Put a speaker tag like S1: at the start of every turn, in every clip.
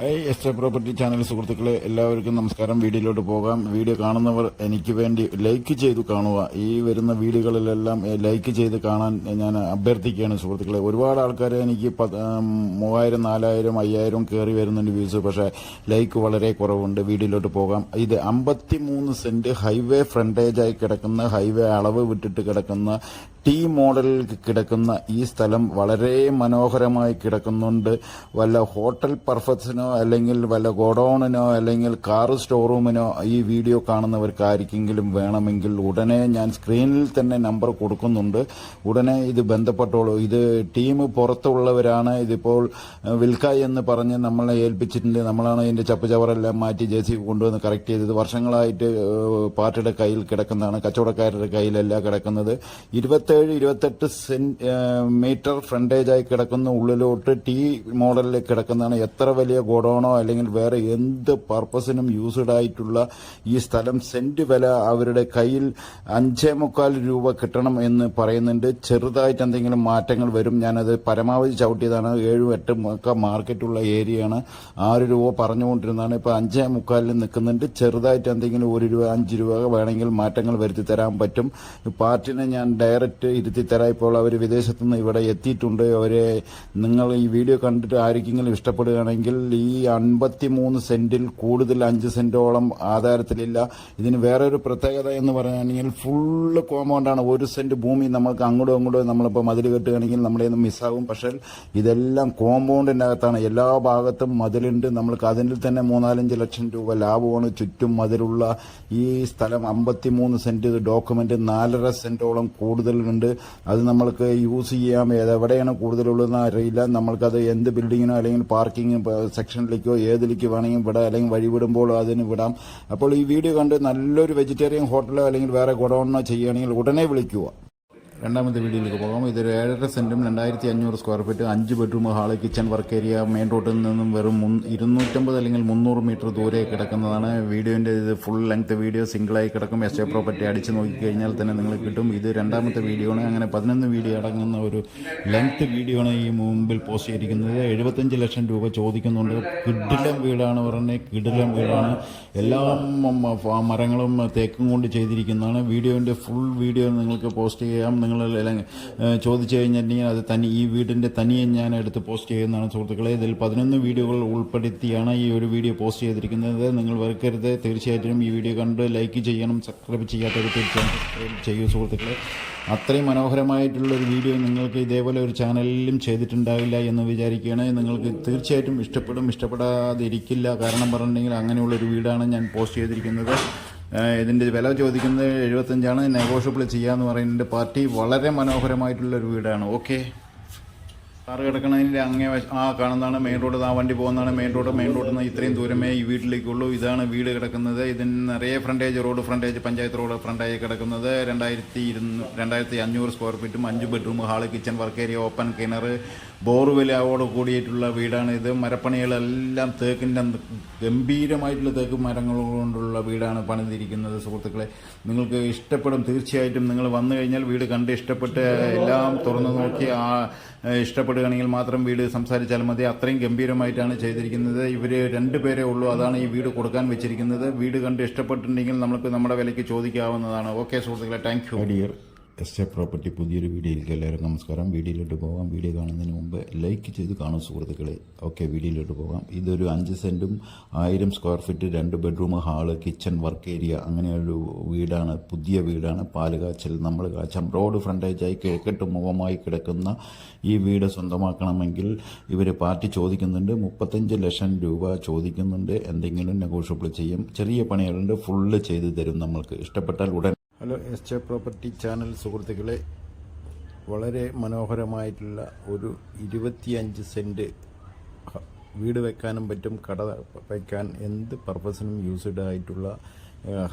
S1: Hi S A property channel സുഹൃത്തുക്കളെ എല്ലാവർക്കും നമസ്കാരം. വീഡിയോയിലോട്ട് പോകാം. വീഡിയോ കാണുന്നവർ എനിക്ക് വേണ്ടി ലൈക്ക് ചെയ്ത് കാണുക. ഈ വരുന്ന വീഡിയോകളിലെല്ലാം ലൈക്ക് ചെയ്ത് കാണാൻ ഞാൻ അഭ്യർത്ഥിക്കുകയാണ് സുഹൃത്തുക്കളെ. ഒരുപാട് ആൾക്കാർ എനിക്ക് മൂവായിരം നാലായിരം അയ്യായിരം കയറി വരുന്നുണ്ട് വ്യൂസ്. പക്ഷേ ലൈക്ക് വളരെ കുറവുണ്ട്. വീഡിയോയിലോട്ട് പോകാം. ഇത് അമ്പത്തിമൂന്ന് സെന്റ് ഹൈവേ ഫ്രണ്ടേജായി കിടക്കുന്ന ഹൈവേ അളവ് വിട്ടിട്ട് കിടക്കുന്ന ടി മോഡലിൽ കിടക്കുന്ന ഈ സ്ഥലം വളരെ മനോഹരമായി കിടക്കുന്നുണ്ട്. വല്ല ഹോട്ടൽ പർപ്പസിനോ അല്ലെങ്കിൽ വല്ല ഗോഡൌണിനോ അല്ലെങ്കിൽ കാർ സ്റ്റോറൂമിനോ ഈ വീഡിയോ കാണുന്നവർക്കായിരിക്കെങ്കിലും വേണമെങ്കിൽ ഉടനെ ഞാൻ സ്ക്രീനിൽ തന്നെ നമ്പർ കൊടുക്കുന്നുണ്ട്. ഉടനെ ഇത് ബന്ധപ്പെട്ടോളൂ. ഇത് ടീം പുറത്തുള്ളവരാണ്. ഇതിപ്പോൾ വിൽക്ക എന്ന് പറഞ്ഞ് നമ്മളെ ഏൽപ്പിച്ചിട്ടുണ്ട്. നമ്മളാണ് ഇതിന്റെ ചപ്പ് ചവറെല്ലാം മാറ്റി ജെ സി കൊണ്ടുവന്ന് കറക്റ്റ് ചെയ്തത്. വർഷങ്ങളായിട്ട് പാർട്ടിയുടെ കയ്യിൽ കിടക്കുന്നതാണ്. കച്ചവടക്കാരുടെ കയ്യിലല്ല കിടക്കുന്നത്. ഇരുപത്തേഴ് ഇരുപത്തെട്ട് മീറ്റർ ഫ്രണ്ടേജായി കിടക്കുന്ന ഉള്ളിലോട്ട് ടി മോഡലിലേക്ക് കിടക്കുന്നതാണ്. എത്ര വലിയ ഗോഡൌണോ അല്ലെങ്കിൽ വേറെ എന്ത് പർപ്പസിനും യൂസ്ഡ് ആയിട്ടുള്ള ഈ സ്ഥലം സെന്റ് വില അവരുടെ കയ്യിൽ അഞ്ചേ മുക്കാൽ രൂപ കിട്ടണം എന്ന് പറയുന്നുണ്ട്. ചെറുതായിട്ട് എന്തെങ്കിലും മാറ്റങ്ങൾ വരും. ഞാനത് പരമാവധി ചവിട്ടിയതാണ്. ഏഴും എട്ടും ഒക്കെ മാർക്കറ്റുള്ള ഏരിയയാണ്. ആറ് രൂപ പറഞ്ഞുകൊണ്ടിരുന്നതാണ്. ഇപ്പൊ അഞ്ചേ മുക്കാലിൽ നിൽക്കുന്നുണ്ട്. ചെറുതായിട്ട് എന്തെങ്കിലും ഒരു രൂപ അഞ്ച് രൂപ വേണമെങ്കിൽ മാറ്റങ്ങൾ വരുത്തി തരാൻ പറ്റും. പാർട്ടിനെ ഞാൻ ഡയറക്റ്റ് ഇരുത്തി തരാം. ഇപ്പോൾ അവർ വിദേശത്തു നിന്ന് ഇവിടെ എത്തിയിട്ടുണ്ട്. അവരെ നിങ്ങൾ ഈ വീഡിയോ കണ്ടിട്ട് ആർക്കെങ്കിലും ഇഷ്ടപ്പെടുകയാണെങ്കിൽ ഈ അൻപത്തിമൂന്ന് സെന്റിൽ കൂടുതൽ അഞ്ച് സെന്റോളം ആധാരത്തിലില്ല. ഇതിന് വേറൊരു പ്രത്യേകത എന്ന് പറയുകയാണെങ്കിൽ ഫുള്ള് കോമ്പൗണ്ടാണ് ഒരു സെന്റ് ഭൂമി നമ്മൾക്ക് അങ്ങോട്ടും അങ്ങോട്ടും നമ്മളിപ്പോൾ മതിൽ കെട്ടുകയാണെങ്കിൽ നമ്മുടെ നിന്ന് മിസ്സാകും പക്ഷേ ഇതെല്ലാം കോമ്പൗണ്ടിനകത്താണ് എല്ലാ ഭാഗത്തും മതിലുണ്ട്. നമ്മൾക്ക് അതിൽ തന്നെ മൂന്നാലഞ്ച് ലക്ഷം രൂപ ലാഭമാണ്. ചുറ്റും മതിലുള്ള ഈ സ്ഥലം അമ്പത്തിമൂന്ന് സെന്റ്. ഡോക്യുമെന്റ് നാലര സെന്റോളം കൂടുതലുണ്ട് അത് നമ്മൾക്ക് യൂസ് ചെയ്യാം. എവിടെയാണ് കൂടുതലുള്ളതെന്ന് അറിയില്ല. നമ്മൾക്കത് എന്ത് ബിൽഡിങ്ങിനോ അല്ലെങ്കിൽ പാർക്കിംഗ് സെക്ഷനിലേക്കോ ഏതിലേക്ക് വേണമെങ്കിൽ വിടാം. അല്ലെങ്കിൽ വഴി വിടുമ്പോൾ അതിന് വിടാം. അപ്പോൾ ഈ വീഡിയോ കണ്ട് നല്ലൊരു വെജിറ്റേറിയൻ ഹോട്ടലോ അല്ലെങ്കിൽ വേറെ ഗുണമെന്നോ ചെയ്യുകയാണെങ്കിൽ ഉടനെ വിളിക്കുക. രണ്ടാമത്തെ വീഡിയോയിലേക്ക് പോകാം. ഇതൊരു ഏഴര സെന്റും രണ്ടായിരത്തി അഞ്ഞൂറ് സ്ക്വയർ ഫീറ്റ് അഞ്ച് bedroom hall kitchen work area main റോഡിൽ നിന്നും വെറും മുൻ- ഇരുന്നൂറ്റമ്പത് അല്ലെങ്കിൽ മുന്നൂറ് മീറ്റർ ദൂരെ കിടക്കുന്നതാണ്. വീഡിയോന്റെ ഇത് ഫുൾ ലെങ്ത് വീഡിയോ സിംഗിളായി കിടക്കും. എസ് എ പ്രോപ്പർട്ടി അടിച്ച് നോക്കിക്കഴിഞ്ഞാൽ തന്നെ നിങ്ങൾ കിട്ടും. ഇത് രണ്ടാമത്തെ വീഡിയോ ആണ്. അങ്ങനെ പതിനൊന്ന് വീഡിയോ അടങ്ങുന്ന ഒരു ലെങ്ത് വീഡിയോ ആണ് ഈ മുമ്പിൽ പോസ്റ്റ് ചെയ്തിരിക്കുന്നത്. എഴുപത്തഞ്ച് ലക്ഷം രൂപ ചോദിക്കുന്നുണ്ട്. കിടിലം വീടാണ് പറഞ്ഞത് കിടിലം വീടാണ്. എല്ലാ മരങ്ങളും തേക്കും കൊണ്ട് ചെയ്തിരിക്കുന്നതാണ്. വീഡിയോന്റെ ഫുൾ വീഡിയോ നിങ്ങൾക്ക് പോസ്റ്റ് ചെയ്യാം. നിങ്ങൾ ചോദിച്ചു കഴിഞ്ഞിട്ടുണ്ടെങ്കിൽ അത് തനി ഈ വീടിന്റെ തനിയെ ഞാൻ എടുത്ത് പോസ്റ്റ് ചെയ്യുന്നതാണ്. സുഹൃത്തുക്കളെ ഇതിൽ പതിനൊന്ന് വീഡിയോകൾ ഉൾപ്പെടുത്തിയാണ് ഈ ഒരു വീഡിയോ പോസ്റ്റ് ചെയ്തിരിക്കുന്നത്. നിങ്ങൾ വെറുക്കരുത്. തീർച്ചയായിട്ടും ഈ വീഡിയോ കണ്ട് ലൈക്ക് ചെയ്യണം സബ്സ്ക്രൈബ് ചെയ്യാത്തവർ തീർച്ചയായും സബ്സ്ക്രൈബ് ചെയ്യൂ സുഹൃത്തുക്കളെ. അത്രയും മനോഹരമായിട്ടുള്ളൊരു വീഡിയോ നിങ്ങൾക്ക് ഇതേപോലെ ഒരു ചാനലിലും ചെയ്തിട്ടുണ്ടാവില്ല എന്ന് വിചാരിക്കുകയാണ്. നിങ്ങൾക്ക് തീർച്ചയായിട്ടും ഇഷ്ടപ്പെടും ഇഷ്ടപ്പെടാതിരിക്കില്ല. കാരണം പറഞ്ഞിട്ടുണ്ടെങ്കിൽ അങ്ങനെയുള്ളൊരു വീടാണ് ഞാൻ പോസ്റ്റ് ചെയ്തിരിക്കുന്നത്. ഏഹ് ഇതിന്റെ വില ചോദിക്കുന്നത് എഴുപത്തഞ്ചാണ്. നെഗോഷ്യബിൾ ചെയ്യാന്ന് പറയുന്നതിന്റെ പാർട്ടി വളരെ മനോഹരമായിട്ടുള്ള ഒരു വീടാണ്. ഓക്കെ. കാറ് കിടക്കണതിന്റെ അങ്ങേ ആ കാണുന്നതാണ് മെയിൻ റോഡ്. ആ വണ്ടി പോകുന്നതാണ് മെയിൻ റോഡ്. മെയിൻ റോഡിൽ നിന്ന് ഇത്രയും ദൂരമേ ഈ വീട്ടിലേക്കുള്ളൂ. ഇതാണ് വീട് കിടക്കുന്നത്. ഇതിന് നിറയെ frontage road frontage panchayat road frontage കിടക്കുന്നത്. രണ്ടായിരത്തി ഇരുന്നൂ രണ്ടായിരത്തി അഞ്ഞൂറ് സ്ക്വയർ ഫീറ്റും അഞ്ച് bedroom hall kitchen work area open കിണർ ബോർവെലോട് കൂടിയിട്ടുള്ള വീടാണ് ഇത്. മരപ്പണികളെല്ലാം തേക്കിന്റെ ഗംഭീരമായിട്ടുള്ള തേക്ക് മരങ്ങൾ കൊണ്ടുള്ള വീടാണ് പണിതിരിക്കുന്നത് സുഹൃത്തുക്കളെ. നിങ്ങൾക്ക് ഇഷ്ടപ്പെടും തീർച്ചയായിട്ടും നിങ്ങൾ വന്നു കഴിഞ്ഞാൽ വീട് കണ്ട് ഇഷ്ടപ്പെട്ട് എല്ലാം തുറന്നു നോക്കി ആ ഇഷ്ടപ്പെടുകയാണെങ്കിൽ മാത്രം വീട് സംസാരിച്ചാൽ മതി. അത്രയും ഗംഭീരമായിട്ടാണ് ചെയ്തിരിക്കുന്നത്. ഇവർ രണ്ടുപേരേ ഉള്ളൂ. അതാണ് ഈ വീട് കൊടുക്കാൻ വെച്ചിരിക്കുന്നത്. വീട് കണ്ട് ഇഷ്ടപ്പെട്ടിട്ടുണ്ടെങ്കിൽ നമുക്ക് നമ്മുടെ വിലയ്ക്ക് ചോദിക്കാവുന്നതാണ്. ഓക്കെ സുഹൃത്തുക്കളെ. Thank you. എ പ്രോപ്പർട്ടി പുതിയൊരു വീഡിയോയിലേക്ക് എല്ലാവർക്കും നമസ്കാരം. വീഡിയോയിലോട്ട് പോകാം. വീഡിയോ കാണുന്നതിന് മുമ്പ് ലൈക്ക് ചെയ്ത് കാണും സുഹൃത്തുക്കളെ. ഓക്കെ വീഡിയോയിലോട്ട് പോകാം. ഇതൊരു അഞ്ച് സെന്റും ആയിരം സ്ക്വയർ ഫീറ്റ് രണ്ട് bedroom hall kitchen work area അങ്ങനെയൊരു വീടാണ്. പുതിയ വീടാണ്. പാലുകാച്ചൽ നമ്മൾ കാച്ചം. റോഡ് ഫ്രണ്ടേജായി കിഴക്കെട്ട് മുഖമായി കിടക്കുന്ന ഈ വീട് സ്വന്തമാക്കണമെങ്കിൽ ഇവർ പാർട്ടി ചോദിക്കുന്നുണ്ട്. മുപ്പത്തഞ്ച് ലക്ഷം രൂപ ചോദിക്കുന്നുണ്ട്. എന്തെങ്കിലും നെഗോഷ്യബിൾ ചെയ്യും. ചെറിയ പണികളുണ്ട്. ഫുള്ള് ചെയ്തു തരും നമ്മൾക്ക്. ഇഷ്ടപ്പെട്ടാൽ ഉടൻ hello S A property channel സുഹൃത്തുക്കളെ. വളരെ മനോഹരമായിട്ടുള്ള ഒരു ഇരുപത്തിയഞ്ച് സെന്റ് വീട് വെക്കാനും പറ്റും കട വയ്ക്കാൻ എന്ത് പർപ്പസിനും യൂസ്ഡ് ആയിട്ടുള്ള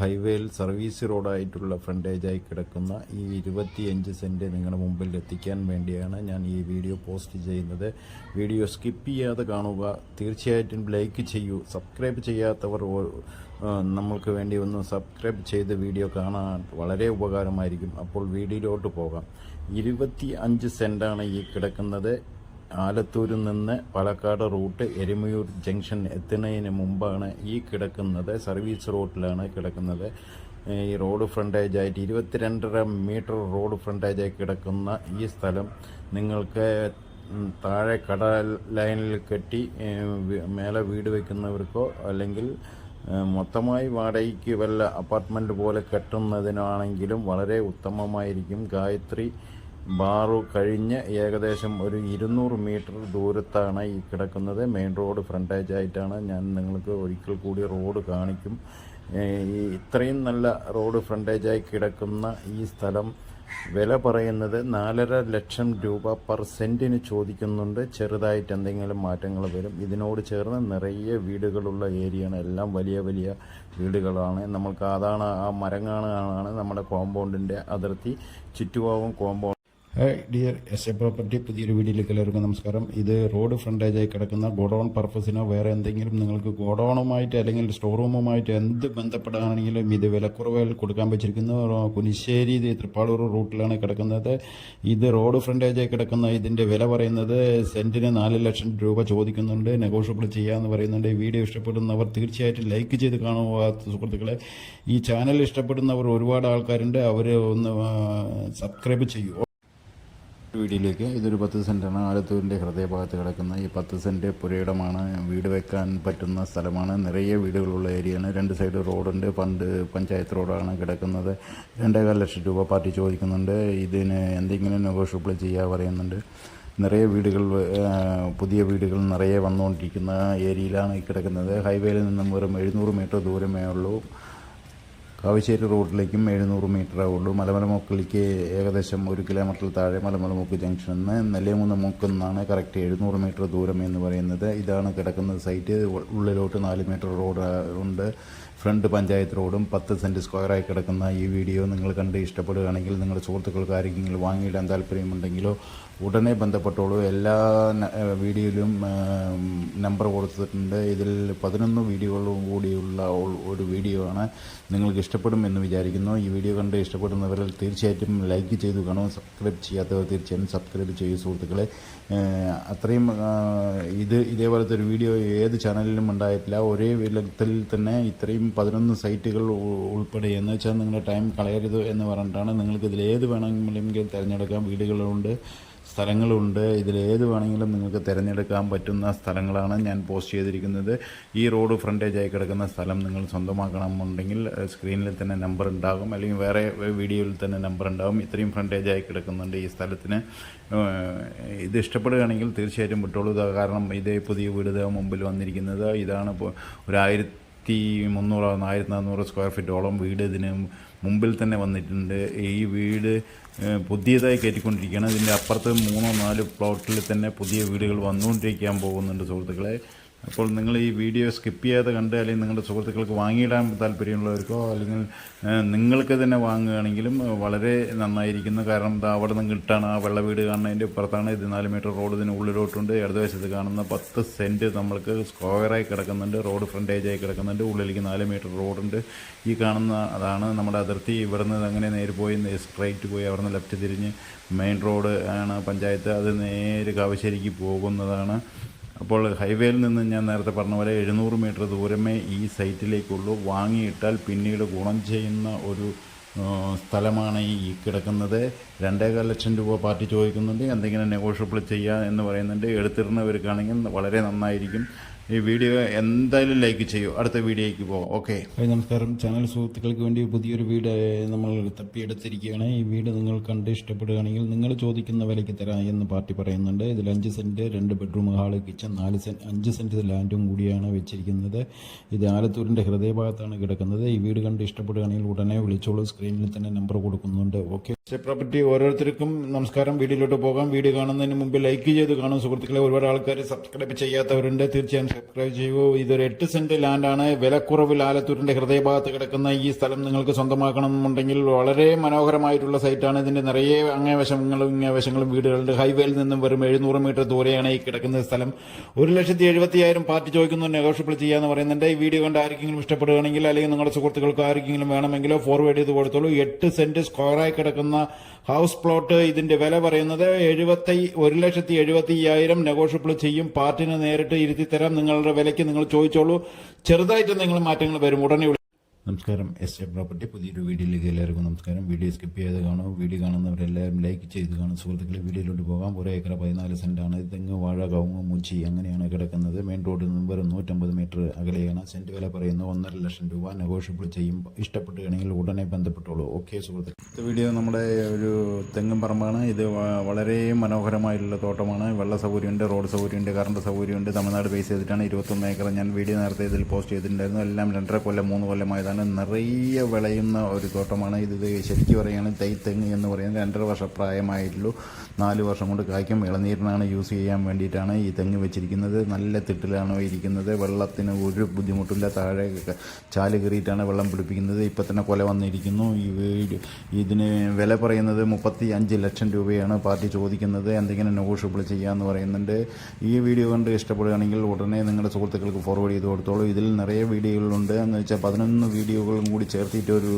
S1: ഹൈവേയിൽ സർവീസ് റോഡായിട്ടുള്ള ഫ്രണ്ടേജായി കിടക്കുന്ന ഈ ഇരുപത്തിയഞ്ച് സെന്റ് നിങ്ങളുടെ മുമ്പിൽ എത്തിക്കാൻ വേണ്ടിയാണ് ഞാൻ ഈ വീഡിയോ പോസ്റ്റ് ചെയ്യുന്നത്. വീഡിയോ സ്കിപ്പ് ചെയ്യാതെ കാണുക. തീർച്ചയായിട്ടും ലൈക്ക് ചെയ്യൂ. സബ്സ്ക്രൈബ് ചെയ്യാത്തവർ നമ്മൾക്ക് വേണ്ടി ഒന്ന് സബ്സ്ക്രൈബ് ചെയ്ത് വീഡിയോ കാണാൻ വളരെ ഉപകാരമായിരിക്കും. അപ്പോൾ വീഡിയോയിലോട്ട് പോകാം. ഇരുപത്തി അഞ്ച് സെന്റാണ് ഈ കിടക്കുന്നത്. ആലത്തൂരിൽ നിന്ന് പാലക്കാട് റൂട്ട് എരുമയൂർ ജംഗ്ഷൻ എത്തുന്നതിന് മുമ്പാണ് ഈ കിടക്കുന്നത്. സർവീസ് റോട്ടിലാണ് കിടക്കുന്നത്. ഈ റോഡ് ഫ്രണ്ടേജ് ആയിട്ട് ഇരുപത്തിരണ്ടര മീറ്റർ റോഡ് ഫ്രണ്ടേജായി കിടക്കുന്ന ഈ സ്ഥലം നിങ്ങൾക്ക് താഴെ കടൽ ലൈനിൽ കെട്ടി മേലെ വീട് വയ്ക്കുന്നവർക്കോ അല്ലെങ്കിൽ മൊത്തമായി വാടകയ്ക്ക് വല്ല അപ്പാർട്ട്മെന്റ് പോലെ കെട്ടുന്നതിനാണെങ്കിലും വളരെ ഉത്തമമായിരിക്കും. ഗായത്രി ബാറു കഴിഞ്ഞ് ഏകദേശം ഒരു ഇരുന്നൂറ് മീറ്റർ ദൂരത്താണ് ഈ കിടക്കുന്നത്. മെയിൻ റോഡ് ഫ്രണ്ടേജ് ആയിട്ടാണ്. ഞാൻ നിങ്ങൾക്ക് ഒരിക്കൽ കൂടി റോഡ് കാണിക്കും. ഇത്രയും നല്ല റോഡ് ഫ്രണ്ടേജായി കിടക്കുന്ന ഈ സ്ഥലം വില പറയുന്നത് നാലര ലക്ഷം രൂപ പെർ സെന്റിന് ചോദിക്കുന്നുണ്ട്. ചെറുതായിട്ട് എന്തെങ്കിലും മാറ്റങ്ങൾ വരും. ഇതിനോട് ചേർന്ന് നിറയെ വീടുകളുള്ള ഏരിയയാണ്. എല്ലാം വലിയ വലിയ വീടുകളാണ്. നമ്മൾക്ക് അതാണ് ആ മരം കാണുകയാണ് നമ്മുടെ കോമ്പൗണ്ടിന്റെ അതിർത്തി. ചുറ്റുപാവും compound hi dear S A property പുതിയൊരു വീഡിയോയിലേക്ക് എല്ലാവർക്കും നമസ്കാരം. ഇത് റോഡ് ഫ്രണ്ടേജായി കിടക്കുന്ന ഗോഡൗൺ പർപ്പസിനോ വേറെ എന്തെങ്കിലും നിങ്ങൾക്ക് ഗോഡൗണുമായിട്ട് അല്ലെങ്കിൽ സ്റ്റോർ റൂമുമായിട്ട് എന്ത് ബന്ധപ്പെടാണെങ്കിലും ഇത് വിലക്കുറവിൽ കൊടുക്കാൻ വെച്ചിരിക്കുന്ന. കുനിശ്ശേരി തൃപ്പാളൂർ റൂട്ടിലാണ് കിടക്കുന്നത്. ഇത് റോഡ് ഫ്രണ്ടേജായി കിടക്കുന്ന ഇതിന്റെ വില പറയുന്നത് സെന്റിന് നാല് ലക്ഷം രൂപ ചോദിക്കുന്നുണ്ട്. നെഗോഷ്യബിൾ ചെയ്യാമെന്ന് പറയുന്നുണ്ട്. ഈ വീഡിയോ ഇഷ്ടപ്പെടുന്നവർ തീർച്ചയായിട്ടും ലൈക്ക് ചെയ്ത് കാണുക സുഹൃത്തുക്കളെ. ഈ ചാനൽ ഇഷ്ടപ്പെടുന്നവർ ഒരുപാട് ആൾക്കാരുണ്ട്. അവർ ഒന്ന് സബ്സ്ക്രൈബ് ചെയ്യൂ. വീഡിയോയിലേക്ക് ഇതൊരു പത്ത് സെന്റാണ് ആലത്തൂരിന്റെ ഹൃദയഭാഗത്ത് കിടക്കുന്ന ഈ പത്ത് സെന്റ് പുരയിടമാണ്. വീട് വെക്കാൻ പറ്റുന്ന സ്ഥലമാണ്. നിറയെ വീടുകളുള്ള ഏരിയയാണ്. രണ്ട് സൈഡ് റോഡുണ്ട്. പണ്ട് പഞ്ചായത്ത് റോഡാണ് കിടക്കുന്നത്. രണ്ടേകാൽ ലക്ഷം രൂപ പാർട്ടി ചോദിക്കുന്നുണ്ട്. ഇതിന് എന്തെങ്കിലും നെഗോഷ്യബിൾ ചെയ്യാൻ പറയുന്നുണ്ട്. നിറയെ വീടുകൾ പുതിയ വീടുകൾ നിറയെ വന്നുകൊണ്ടിരിക്കുന്ന ഏരിയയിലാണ് കിടക്കുന്നത്. ഹൈവേയിൽ നിന്നും വെറും എഴുന്നൂറ് മീറ്റർ ദൂരമേ ഉള്ളൂ. കാവശ്ശേരി റോഡിലേക്കും എഴുന്നൂറ് മീറ്ററേ ഉള്ളൂ. മലമലമുക്കിലേക്ക് ഏകദേശം ഒരു കിലോമീറ്റർ താഴെ മലമലമുക്ക് ജംഗ്ഷനിൽ നിന്ന് നെല്ലിയമൂന്ന് മൂക്കിൽ നിന്നാണ് കറക്റ്റ് എഴുന്നൂറ് മീറ്റർ ദൂരം എന്ന് പറയുന്നത്. ഇതാണ് കിടക്കുന്ന സൈറ്റ്. ഉള്ളിലോട്ട് നാല് മീറ്റർ റോഡ് ഉണ്ട്. ഫ്രണ്ട് പഞ്ചായത്ത് റോഡും പത്ത് സെന്റ് സ്ക്വയറായി കിടക്കുന്ന ഈ വീഡിയോ നിങ്ങൾ കണ്ട് ഇഷ്ടപ്പെടുകയാണെങ്കിൽ നിങ്ങളുടെ സുഹൃത്തുക്കൾക്ക് ആരെങ്കിലും വാങ്ങിയിടാൻ താല്പര്യമുണ്ടെങ്കിലോ ഉടനെ ബന്ധപ്പെട്ടോളൂ. എല്ലാ വീഡിയോയിലും നമ്പർ കൊടുത്തിട്ടുണ്ട്. ഇതിൽ പതിനൊന്ന് വീഡിയോകളും കൂടിയുള്ള ഒരു വീഡിയോ ആണ് നിങ്ങൾക്ക് ഇഷ്ടപ്പെടും എന്ന് വിചാരിക്കുന്നു. ഈ വീഡിയോ കണ്ട് ഇഷ്ടപ്പെടുന്നവരിൽ തീർച്ചയായിട്ടും ലൈക്ക് ചെയ്തു കാണും. സബ്സ്ക്രൈബ് ചെയ്യാത്തവർ തീർച്ചയായും സബ്സ്ക്രൈബ് ചെയ്യും സുഹൃത്തുക്കളെ. അത്രയും ഇത് ഇതേപോലത്തെ ഒരു വീഡിയോ ഏത് ചാനലിലും ഉണ്ടായിട്ടില്ല. ഒരേ വിലത്തിൽ തന്നെ ഇത്രയും പതിനൊന്ന് സൈറ്റുകൾ ഉൾപ്പെടെ. എന്ന് വെച്ചാൽ നിങ്ങളുടെ ടൈം കളയരുത് എന്ന് പറഞ്ഞിട്ടാണ്. നിങ്ങൾക്ക് ഇതിൽ ഏത് വേണമെങ്കിലും തിരഞ്ഞെടുക്കാം. വീടുകളുണ്ട്. സ്ഥലങ്ങളുണ്ട്. ഇതിലേത് വേണമെങ്കിലും നിങ്ങൾക്ക് തിരഞ്ഞെടുക്കാൻ പറ്റുന്ന സ്ഥലങ്ങളാണ് ഞാൻ പോസ്റ്റ് ചെയ്തിരിക്കുന്നത്. ഈ റോഡ് ഫ്രണ്ടേജായി കിടക്കുന്ന സ്ഥലം നിങ്ങൾ സ്വന്തമാക്കണമെന്നുണ്ടെങ്കിൽ സ്ക്രീനിൽ തന്നെ നമ്പർ ഉണ്ടാകും. അല്ലെങ്കിൽ വേറെ വീഡിയോയിൽ തന്നെ നമ്പർ ഉണ്ടാകും. ഇത്രയും ഫ്രണ്ടേജായി കിടക്കുന്നുണ്ട് ഈ സ്ഥലത്തിന്. ഇത് ഇഷ്ടപ്പെടുകയാണെങ്കിൽ തീർച്ചയായിട്ടും വിട്ടോളൂ കാരണം ഇതേ പുതിയ വീട് മുമ്പിൽ വന്നിരിക്കുന്നത്. ഇതാണ് ഒരു ആയിരത്തി മുന്നൂറ് ആയിരത്തി നാനൂറ് സ്ക്വയർ ഫീറ്റോളം വീട് ഇതിന് മുമ്പിൽ തന്നെ വന്നിട്ടുണ്ട്. ഈ വീട് പുതിയതായി കയറ്റിക്കൊണ്ടിരിക്കുകയാണ്. ഇതിന്റെ അപ്പുറത്ത് മൂന്നോ നാല് പ്ലോട്ടിൽ തന്നെ പുതിയ വീടുകൾ വന്നുകൊണ്ടിരിക്കാൻ പോകുന്നുണ്ട് സുഹൃത്തുക്കളെ. അപ്പോൾ നിങ്ങൾ ഈ വീഡിയോ സ്കിപ്പ് ചെയ്യാതെ കണ്ട് അല്ലെങ്കിൽ നിങ്ങളുടെ സുഹൃത്തുക്കൾക്ക് വാങ്ങിയിടാൻ താല്പര്യമുള്ളവർക്കോ അല്ലെങ്കിൽ നിങ്ങൾക്ക് തന്നെ വാങ്ങുകയാണെങ്കിലും വളരെ നന്നായിരിക്കുന്നു. കാരണം അവിടെ നിന്ന് കിട്ടാണ്. ആ വെള്ള വീട് കാണുന്നതിന്റെ ഇപ്പുറത്താണ് ഇത് നാല് മീറ്റർ റോഡ് ഇതിന് ഉള്ളിലോട്ടുണ്ട്. ഇടതുവശത്ത് കാണുന്ന പത്ത് സെന്റ് നമ്മൾക്ക് സ്ക്വയറായി കിടക്കുന്നുണ്ട്. റോഡ് ഫ്രണ്ടേജായി കിടക്കുന്നുണ്ട്. ഉള്ളിലേക്ക് നാല് മീറ്റർ റോഡുണ്ട്. ഈ കാണുന്ന അതാണ് നമ്മുടെ അതിർത്തി. ഇവിടുന്ന് അങ്ങനെ നേരെ പോയി സ്ട്രൈറ്റ് പോയി അവിടുന്ന് ലെഫ്റ്റ് തിരിഞ്ഞ് മെയിൻ റോഡ് ആണ് പഞ്ചായത്ത്. അത് നേരെ കാവശ്ശേരിക്ക് പോകുന്നതാണ്. അപ്പോൾ ഹൈവേയിൽ നിന്ന് ഞാൻ നേരത്തെ പറഞ്ഞ പോലെ എഴുന്നൂറ് മീറ്റർ ദൂരമേ ഈ സൈറ്റിലേക്കുള്ളൂ. വാങ്ങിയിട്ടാൽ പിന്നീട് ഗുണം ചെയ്യുന്ന ഒരു സ്ഥലമാണ് ഈ കിടക്കുന്നത്. രണ്ടേകാൽ ലക്ഷം രൂപ പാർട്ടി ചോദിക്കുന്നുണ്ട് എന്തെങ്കിലും നെഗോഷ്യബിൾ ചെയ്യാം എന്ന് പറയുന്നുണ്ട്. എടുത്തിരുന്നവർക്കാണെങ്കിൽ വളരെ നന്നായിരിക്കും. ഈ വീഡിയോ എന്തായാലും ലൈക്ക് ചെയ്യൂ. അടുത്ത വീഡിയോയ്ക്ക് പോകാം. ഓക്കെ നമസ്കാരം. ചാനൽ സുഹൃത്തുക്കൾക്ക് വേണ്ടി പുതിയൊരു വീട് നമ്മൾ തപ്പിയെടുത്തിരിക്കുകയാണ് ഈ വീട് നിങ്ങൾ കണ്ട് ഇഷ്ടപ്പെടുകയാണെങ്കിൽ നിങ്ങൾ ചോദിക്കുന്ന വിലയ്ക്ക് തരാം എന്ന് പാർട്ടി പറയുന്നുണ്ട്. ഇതിൽ അഞ്ച് സെന്റ് രണ്ട് ബെഡ്റൂം ഹാൾ കിച്ചൺ നാല് സെന്റ് അഞ്ച് സെന്റ് ലാൻഡും കൂടിയാണ് വെച്ചിരിക്കുന്നത്. ഇത് ആലത്തൂരിന്റെ ഹൃദയഭാഗത്താണ് കിടക്കുന്നത്. ഈ വീട് കണ്ട് ഇഷ്ടപ്പെടുകയാണെങ്കിൽ ഉടനെ വിളിച്ചോളൂ. സ്ക്രീനിൽ തന്നെ നമ്പർ കൊടുക്കുന്നുണ്ട്. ഓക്കെ പ്രോപ്പർട്ടി ഓരോരുത്തർക്കും നമസ്കാരം. വീഡിയോയിലോട്ട് പോകാം. വീഡിയോ കാണുന്നതിന് മുമ്പ് ലൈക്ക് ചെയ്ത് കാണും. സുഹൃത്തുക്കളെ ഒരുപാട് ആൾക്കാർ സബ്സ്ക്രൈബ് ചെയ്യാത്തവരുണ്ട്. തീർച്ചയായും സബ്സ്ക്രൈബ് ചെയ്യൂ. ഇതൊരു എട്ട് സെന്റ് ലാൻഡാണ് വിലക്കുറവിൽ ആലത്തൂരിന്റെ ഹൃദയഭാഗത്ത് കിടക്കുന്ന ഈ സ്ഥലം നിങ്ങൾക്ക് സ്വന്തമാക്കണമെന്നുണ്ടെങ്കിൽ വളരെ മനോഹരമായിട്ടുള്ള സൈറ്റാണ് ഇതിന്റെ നിറയെ അങ്ങേവശങ്ങളും ഇങ്ങേവശങ്ങളും വീടുകളുണ്ട്. ഹൈവേയിൽ നിന്നും വെറും എഴുന്നൂറ് മീറ്റർ ദൂരെയാണ് ഈ കിടക്കുന്ന സ്ഥലം. ഒരു ലക്ഷത്തി എഴുപത്തിയായിരം പാർട്ടി ചോദിക്കുന്നു നെഗോഷ്യബിൾ ചെയ്യാന്ന് പറയുന്നുണ്ട്. ഈ വീഡിയോ കണ്ട് ആർക്കെങ്കിലും ഇഷ്ടപ്പെടുകയാണെങ്കിൽ അല്ലെങ്കിൽ നിങ്ങളുടെ സുഹൃത്തുക്കൾക്ക് ആർക്കെങ്കിലും വേണമെങ്കിലോ ഫോർവേഡ് ചെയ്ത് കൊടുത്തോളൂ. എട്ട് സെന്റ് സ്ക്വയറായി കിടക്കുന്ന ഹൗസ് പ്ലോട്ട് ഇതിന്റെ വില പറയുന്നത് എഴുപത്തി ഒരു ലക്ഷത്തി എഴുപത്തി അയ്യായിരം നെഗോഷ്യബിൾ ചെയ്യും. പാർട്ടിന് നേരിട്ട് ഇരുത്തി തരാം നിങ്ങളുടെ വിലയ്ക്ക് നിങ്ങൾ ചോദിച്ചോളൂ. ചെറുതായിട്ട് നിങ്ങൾ മാറ്റങ്ങൾ വരും. ഉടനെ നമസ്കാരം. എസ് എ പ്രോപ്പർട്ടി പുതിയൊരു വീഡിയോയിലേക്ക് എല്ലാവർക്കും നമസ്കാരം. വീഡിയോ സ്കിപ്പ് ചെയ്ത് കാണും വീഡിയോ കാണുന്നവരെല്ലാവരും ലൈക്ക് ചെയ്ത് കാണും സുഹൃത്തുക്കളെ വീഡിയോയിലോട്ട് പോകാം. ഒരു ഏക്കർ പതിനാല് സെന്റാണ് തെങ്ങ് വാഴ കവുങ്ങ് മുച്ചി അങ്ങനെയാണ് കിടക്കുന്നത്. മെയിൻ റോഡിൽ നിന്ന് വെറും നൂറ്റമ്പത് മീറ്റർ അകലെയാണ്. സെന്റ് വില പറയുന്ന. ഒന്നര ലക്ഷം രൂപ നെഗോഷ്യബിൾ ചെയ്യും. ഇഷ്ടപ്പെട്ടുകയാണെങ്കിൽ ഉടനെ ബന്ധപ്പെട്ടോളൂ. ഓക്കെ സുഹൃത്തുക്കൾ അടുത്ത വീഡിയോ നമ്മുടെ ഒരു തെങ്ങും പറമ്പാണ്. ഇത് വളരെ മനോഹരമായിട്ടുള്ള തോട്ടമാണ്. വെള്ള സൗകര്യമുണ്ട് റോഡ് സൗകര്യമുണ്ട് കറണ്ട് സൗകര്യമുണ്ട്. തമിഴ്നാട് ബേസ് ചെയ്തിട്ടാണ്. ഇരുപത്തൊന്ന് ഏക്കർ ഞാൻ വീഡിയോ നേരത്തെ ഇതിൽ പോസ്റ്റ് ചെയ്തിട്ടുണ്ടായിരുന്നു. എല്ലാം രണ്ടര കൊല്ലം മൂന്ന് കൊല്ലമായതാണ്. നിറയെ വിളയുന്ന ഒരു തോട്ടമാണ് ഇത്. ശരിക്കും പറയുകയാണെങ്കിൽ തൈ എന്ന് പറയുന്നത് രണ്ടര വർഷ പ്രായമായിട്ടുള്ളൂ. നാല് വർഷം കൊണ്ട് കായ്ക്കും. ഇളനീരിനാണ് യൂസ് ചെയ്യാൻ വേണ്ടിയിട്ടാണ് ഈ തെങ്ങ് വെച്ചിരിക്കുന്നത്. നല്ല തിട്ടിലാണ് ഇരിക്കുന്നത്. വെള്ളത്തിന് ഒരു ബുദ്ധിമുട്ടില്ല. താഴെ ചാൽ കയറിയിട്ടാണ് വെള്ളം പിടിപ്പിക്കുന്നത്. ഇപ്പം തന്നെ കൊല വന്നിരിക്കുന്നു. ഈ ഇതിന് വില പറയുന്നത് മുപ്പത്തി അഞ്ച് ലക്ഷം രൂപയാണ് പാർട്ടി ചോദിക്കുന്നത്. എന്തെങ്കിലും നെഗോഷ്യബിൾ ചെയ്യാമെന്ന് പറയുന്നുണ്ട്. ഈ വീഡിയോ കണ്ട് ഇഷ്ടപ്പെടുകയാണെങ്കിൽ ഉടനെ നിങ്ങളുടെ സുഹൃത്തുക്കൾക്ക് ഫോർവേഡ് ചെയ്ത് കൊടുത്തോളൂ. ഇതിൽ നിറയെ വീഡിയോകളുണ്ട്. എന്ന് വെച്ചാൽ പതിനൊന്ന് വീഡിയോകളും കൂടി ചേർത്തിട്ട് ഒരു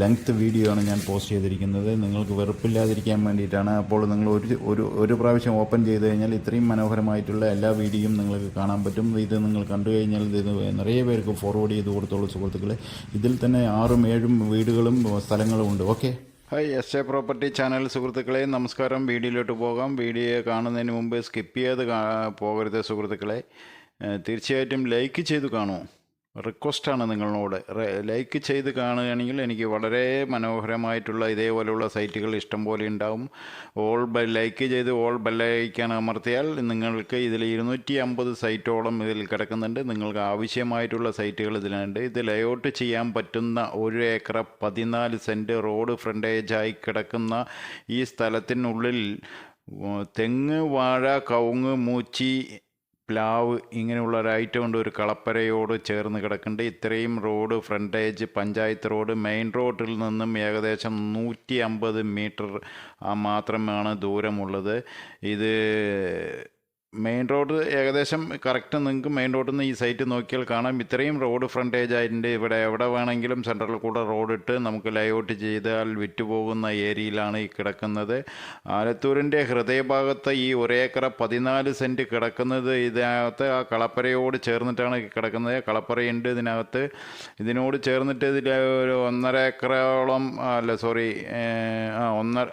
S1: ലെങ്ത് വീഡിയോ ആണ് ഞാൻ പോസ്റ്റ് ചെയ്തിരിക്കുന്നത്. നിങ്ങൾക്ക് വെറുപ്പില്ലാതിരിക്കാൻ വേണ്ടിയിട്ടാണ്. അപ്പോൾ നിങ്ങൾ ഒരു ഒരു ഒരു പ്രാവശ്യം ഓപ്പൺ ചെയ്ത് കഴിഞ്ഞാൽ ഇത്രയും മനോഹരമായിട്ടുള്ള എല്ലാ വീഡിയോയും നിങ്ങൾക്ക് കാണാൻ പറ്റും. ഇത് നിങ്ങൾ കണ്ടു കഴിഞ്ഞാൽ ഇത് നിറയെ പേർക്ക് ഫോർവേഡ് ചെയ്ത് കൊടുത്തോളൂ സുഹൃത്തുക്കളെ. ഇതിൽ തന്നെ ആറും ഏഴും വീടുകളും സ്ഥലങ്ങളും ഉണ്ട്. Okay hi S A property channel സുഹൃത്തുക്കളെ നമസ്കാരം. വീഡിയോയിലോട്ട് പോകാം. വീഡിയോ കാണുന്നതിന് മുമ്പ് സ്കിപ്പ് ചെയ്ത് പോകരുത് സുഹൃത്തുക്കളെ. തീർച്ചയായിട്ടും ലൈക്ക് ചെയ്ത് കാണൂ. റിക്വസ്റ്റാണ് നിങ്ങളോട്. ലൈക്ക് ചെയ്ത് കാണുകയാണെങ്കിൽ എനിക്ക് വളരെ മനോഹരമായിട്ടുള്ള ഇതേപോലെയുള്ള സൈറ്റുകൾ ഇഷ്ടം പോലെ ഉണ്ടാവും. ഓൾ ബെൽ ലൈക്ക് ചെയ്ത് ഓൾ ബെല്ലൈക്കാൻ അമർത്തിയാൽ നിങ്ങൾക്ക് ഇതിൽ ഇരുന്നൂറ്റി അമ്പത് സൈറ്റോളം ഇതിൽ കിടക്കുന്നുണ്ട്. നിങ്ങൾക്ക് ആവശ്യമായിട്ടുള്ള സൈറ്റുകൾ ഇതിലുണ്ട്. ഇത് ലേഔട്ട് ചെയ്യാൻ പറ്റുന്ന ഒരു ഏക്കർ പതിനാല് സെന്റ് റോഡ് ഫ്രണ്ടേജായി കിടക്കുന്ന ഈ സ്ഥലത്തിനുള്ളിൽ തെങ്ങ് വാഴ കവുങ്ങ് മൂച്ചി പ്ലാവ് ഇങ്ങനെയുള്ള ഒരു ഐറ്റം ഉണ്ട്. ഒരു കളപ്പരയോട് ചേർന്ന് കിടക്കുന്നുണ്ട്. ഇത്രയും road frontage panchayat road main റോഡിൽ നിന്നും ഏകദേശം നൂറ്റി അമ്പത് മീറ്റർ മാത്രമാണ് ദൂരമുള്ളത്. ഇത് മെയിൻ റോഡ് ഏകദേശം കറക്റ്റ് നിങ്ങൾക്ക് മെയിൻ റോഡിൽ നിന്ന് ഈ സൈറ്റ് നോക്കിയാൽ കാണാം. ഇത്രയും റോഡ് ഫ്രണ്ടേജ് അതിന്റെ ഇവിടെ എവിടെ വേണമെങ്കിലും സെൻട്രൽ കൂടെ റോഡ് ഇട്ട് നമുക്ക് ലൈഔട്ട് ചെയ്താൽ വിറ്റുപോകുന്ന ഏരിയയിലാണ് ഈ കിടക്കുന്നത്. ആലത്തൂരിന്റെ ഹൃദയഭാഗത്ത് ഈ ഒരേക്കറ പതിനാല് സെന്റ് കിടക്കുന്നത്. ഇതിനകത്ത് ആ കളപ്പരയോട് ചേർന്നിട്ടാണ് കിടക്കുന്നത്. കളപ്പരയുണ്ട് ഇതിനകത്ത്. ഇതിനോട് ചേർന്നിട്ട് ഇതിൽ ഒരു ഒന്നര ഏക്കറോളം അല്ല സോറി ഒന്നര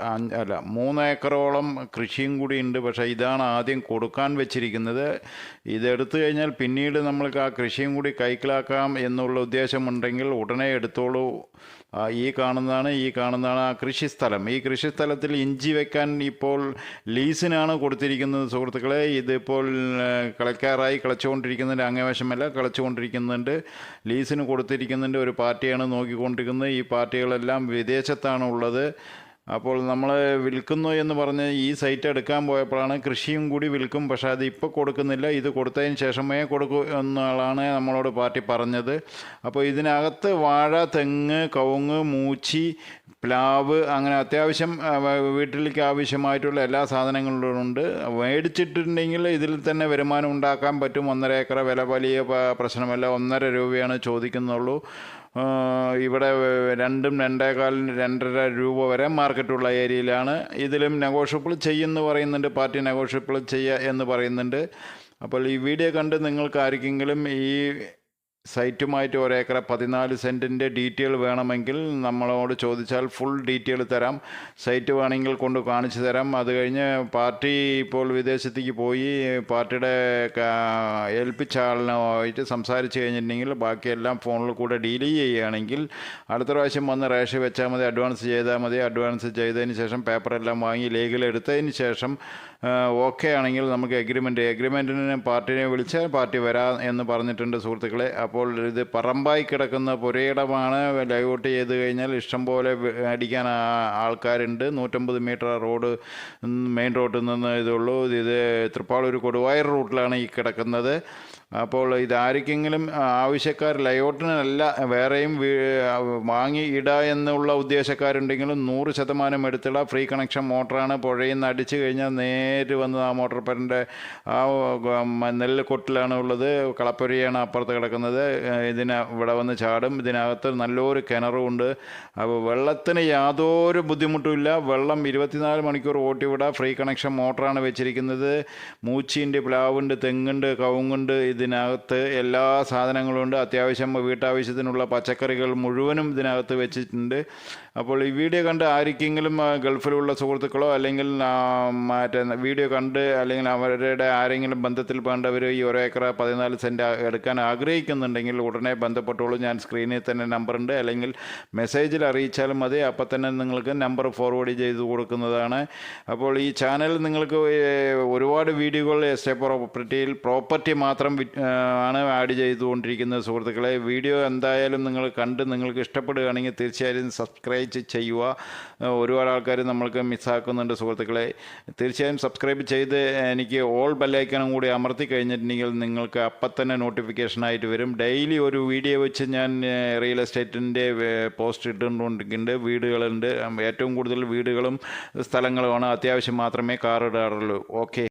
S1: അല്ല മൂന്ന് ഏക്കറോളം കൃഷിയും കൂടി ഉണ്ട്. പക്ഷേ ഇതാണ് ആദ്യം കൊടുക്കാൻ വെച്ചിരിക്കുന്നത്. ഇതെടുത്തു കഴിഞ്ഞാൽ പിന്നീട് നമ്മൾക്ക് ആ കൃഷിയും കൂടി കൈക്കലാക്കാം എന്നുള്ള ഉദ്ദേശമുണ്ടെങ്കിൽ ഉടനെ എടുത്തോളൂ. ഈ കാണുന്നതാണ് ഈ കാണുന്നതാണ് ആ കൃഷിസ്ഥലം. ഈ കൃഷിസ്ഥലത്തിൽ ഇഞ്ചി വെക്കാൻ ഇപ്പോൾ ലീസിനാണ് കൊടുത്തിരിക്കുന്നത് സുഹൃത്തുക്കളെ. ഇതിപ്പോൾ കളക്കാറായി കിളയ്ക്കാറായി അംഗവശമല്ല കിളച്ചുകൊണ്ടിരിക്കുന്നുണ്ട്. ലീസിന് കൊടുത്തിരിക്കുന്നതിന്റെ ഒരു പാർട്ടിയാണ് നോക്കിക്കൊണ്ടിരിക്കുന്നത്. ഈ പാർട്ടികളെല്ലാം വിദേശത്താണ് ഉള്ളത് അപ്പോൾ നമ്മൾ വിൽക്കുന്നു എന്ന് പറഞ്ഞ് ഈ സൈറ്റ് എടുക്കാൻ പോയപ്പോഴാണ് കൃഷിയും കൂടി വിൽക്കും. പക്ഷേ അത് ഇപ്പോൾ കൊടുക്കുന്നില്ല. ഇത് കൊടുത്തതിന് ശേഷമേ കൊടുക്കൂ എന്നാണ് നമ്മളോട് പാർട്ടി പറഞ്ഞത്. അപ്പോൾ ഇതിനകത്ത് വാഴ തെങ്ങ് കവുങ്ങ് മൂച്ചി പ്ലാവ് അങ്ങനെ അത്യാവശ്യം വീട്ടിലേക്ക് ആവശ്യമായിട്ടുള്ള എല്ലാ സാധനങ്ങളും ഉണ്ട്. മേടിച്ചിട്ടുണ്ടെങ്കിൽ ഇതിൽ തന്നെ വരുമാനം ഉണ്ടാക്കാൻ പറ്റും. ഒന്നര ഏക്കർ വില വലിയ പ്രശ്നമല്ല. ഒന്നര രൂപയാണ് ചോദിക്കുന്നുള്ളൂ. ഇവിടെ രണ്ടും രണ്ടേകാൽ രണ്ടര രൂപ വരെ മാർക്കറ്റുള്ള ഏരിയയിലാണ്. ഇതിലും നെഗോഷ്യബിൾ ചെയ്യുമെന്ന് പറയുന്നുണ്ട് പാർട്ടി നെഗോഷ്യബിൾ ചെയ്യുക എന്ന് പറയുന്നുണ്ട്. അപ്പോൾ ഈ വീഡിയോ കണ്ട് നിങ്ങൾക്ക് ആർക്കെങ്കിലും ഈ സൈറ്റുമായിട്ട് ഒരേക്കർ പതിനാല് സെന്റിന്റെ ഡീറ്റെയിൽ വേണമെങ്കിൽ നമ്മളോട് ചോദിച്ചാൽ ഫുൾ ഡീറ്റെയിൽ തരാം. സൈറ്റ് വേണമെങ്കിൽ കൊണ്ട് കാണിച്ചു തരാം. അത് കഴിഞ്ഞ് പാർട്ടി ഇപ്പോൾ വിദേശത്തേക്ക് പോയി പാർട്ടിയുടെ ഏൽപ്പിച്ച ആളിനുമായിട്ട് സംസാരിച്ച് കഴിഞ്ഞിട്ടുണ്ടെങ്കിൽ ബാക്കിയെല്ലാം ഫോണിൽ കൂടെ ഡീൽ ചെയ്യുകയാണെങ്കിൽ അടുത്ത പ്രാവശ്യം വന്ന് റേഷൻ വെച്ചാൽ മതി അഡ്വാൻസ് ചെയ്താൽ മതി. അഡ്വാൻസ് ചെയ്തതിന് ശേഷം പേപ്പറെല്ലാം വാങ്ങി ലീഗൽ എടുത്തതിന് ശേഷം ഓക്കെ ആണെങ്കിൽ നമുക്ക് എഗ്രിമെന്റ് എഗ്രിമെന്റിന് പാർട്ടിനെ വിളിച്ചാൽ പാർട്ടി വരാം എന്ന് പറഞ്ഞിട്ടുണ്ട് സുഹൃത്തുക്കളെ. അപ്പോൾ ഇത് പറമ്പായി കിടക്കുന്ന പുരയിടമാണ്. ലൈവൗട്ട് ചെയ്ത് കഴിഞ്ഞാൽ ഇഷ്ടംപോലെ പോലെ അടിക്കാൻ ആൾക്കാരുണ്ട്. നൂറ്റമ്പത് മീറ്റർ റോഡ് മെയിൻ റോഡിൽ നിന്ന് ഇതുള്ളൂ ഇത് തൃപ്പാളൂർ കൊടുവായൂർ റൂട്ടിലാണ് ഈ കിടക്കുന്നത്. അപ്പോൾ ഇതാർക്കെങ്കിലും ആവശ്യക്കാർ ലയോട്ടിനല്ല വേറെയും വാങ്ങി ഇട എന്നുള്ള ഉദ്ദേശക്കാരുണ്ടെങ്കിലും നൂറ് ശതമാനം എടുത്തിട. Free connection മോട്ടറാണ്. പുഴയിൽ നിന്ന് അടിച്ചു കഴിഞ്ഞാൽ നേര് വന്ന് ആ മോട്ടോർ പരന്റെ ആ നെല്ല് കൊട്ടിലാണ് ഉള്ളത്. കളപ്പുരയാണ് അപ്പുറത്ത് കിടക്കുന്നത്. ഇതിന് ഇവിടെ വന്ന് ചാടും. ഇതിനകത്ത് നല്ലൊരു കിണറും ഉണ്ട്. അപ്പോൾ വെള്ളത്തിന് യാതൊരു ബുദ്ധിമുട്ടുമില്ല വെള്ളം ഇരുപത്തിനാല് മണിക്കൂർ ഓട്ടിവിട. ഫ്രീ കണക്ഷൻ മോട്ടറാണ് വെച്ചിരിക്കുന്നത്. മൂച്ചിന്റെ പ്ലാവുണ്ട് തെങ്ങുണ്ട് കവുങ്ങുണ്ട്. ഇതിനകത്ത് എല്ലാ സാധനങ്ങളും ഉണ്ട്. അത്യാവശ്യം വീട്ടാവശ്യത്തിനുള്ള പച്ചക്കറികൾ മുഴുവനും ഇതിനകത്ത് വെച്ചിട്ടുണ്ട്. അപ്പോൾ ഈ വീഡിയോ കണ്ട് ആർക്കെങ്കിലും ഗൾഫിലുള്ള സുഹൃത്തുക്കളോ അല്ലെങ്കിൽ മറ്റേ വീഡിയോ കണ്ട് അല്ലെങ്കിൽ അവരുടെ ആരെങ്കിലും ബന്ധത്തിൽ വേണ്ടവർ ഈ ഒരു ഏക്കർ പതിനാല് സെന്റ് എടുക്കാൻ ആഗ്രഹിക്കുന്നുണ്ടെങ്കിൽ ഉടനെ ബന്ധപ്പെട്ടോളൂ. ഞാൻ സ്ക്രീനിൽ തന്നെ നമ്പറുണ്ട് അല്ലെങ്കിൽ മെസ്സേജിൽ അറിയിച്ചാലും മതി. അപ്പം തന്നെ നിങ്ങൾക്ക് നമ്പർ ഫോർവേഡ് ചെയ്ത് കൊടുക്കുന്നതാണ്. അപ്പോൾ ഈ ചാനൽ നിങ്ങൾക്ക് ഒരുപാട് വീഡിയോകൾ എസ് എ പ്രോപ്പർട്ടിയിൽ പ്രോപ്പർട്ടി മാത്രം ആണ് ആഡ് ചെയ്തുകൊണ്ടിരിക്കുന്നത്. സുഹൃത്തുക്കളെ വീഡിയോ എന്തായാലും നിങ്ങൾ കണ്ട് നിങ്ങൾക്ക് ഇഷ്ടപ്പെടുകയാണെങ്കിൽ തീർച്ചയായും സബ്സ്ക്രൈബ് ചെയ്യുക. ഒരുപാട് ആൾക്കാർ നമ്മൾക്ക് മിസ്സാക്കുന്നുണ്ട് സുഹൃത്തുക്കളെ. തീർച്ചയായും സബ്സ്ക്രൈബ് ചെയ്ത് എനിക്ക് ഓൾ ബെല്ലൈക്കണം കൂടി അമർത്തി കഴിഞ്ഞിട്ടുണ്ടെങ്കിൽ നിങ്ങൾക്ക് അപ്പം തന്നെ നോട്ടിഫിക്കേഷനായിട്ട് വരും. ഡെയിലി ഒരു വീഡിയോ വെച്ച് ഞാൻ റിയൽ എസ്റ്റേറ്റിന്റെ പോസ്റ്റ് ഇട്ടുകൊണ്ടിരിക്കുന്നുണ്ട് വീടുകളുണ്ട്. ഏറ്റവും കൂടുതൽ വീടുകളും സ്ഥലങ്ങളുമാണ്. അത്യാവശ്യം മാത്രമേ കാർ ഇടാറുള്ളൂ ഓക്കെ.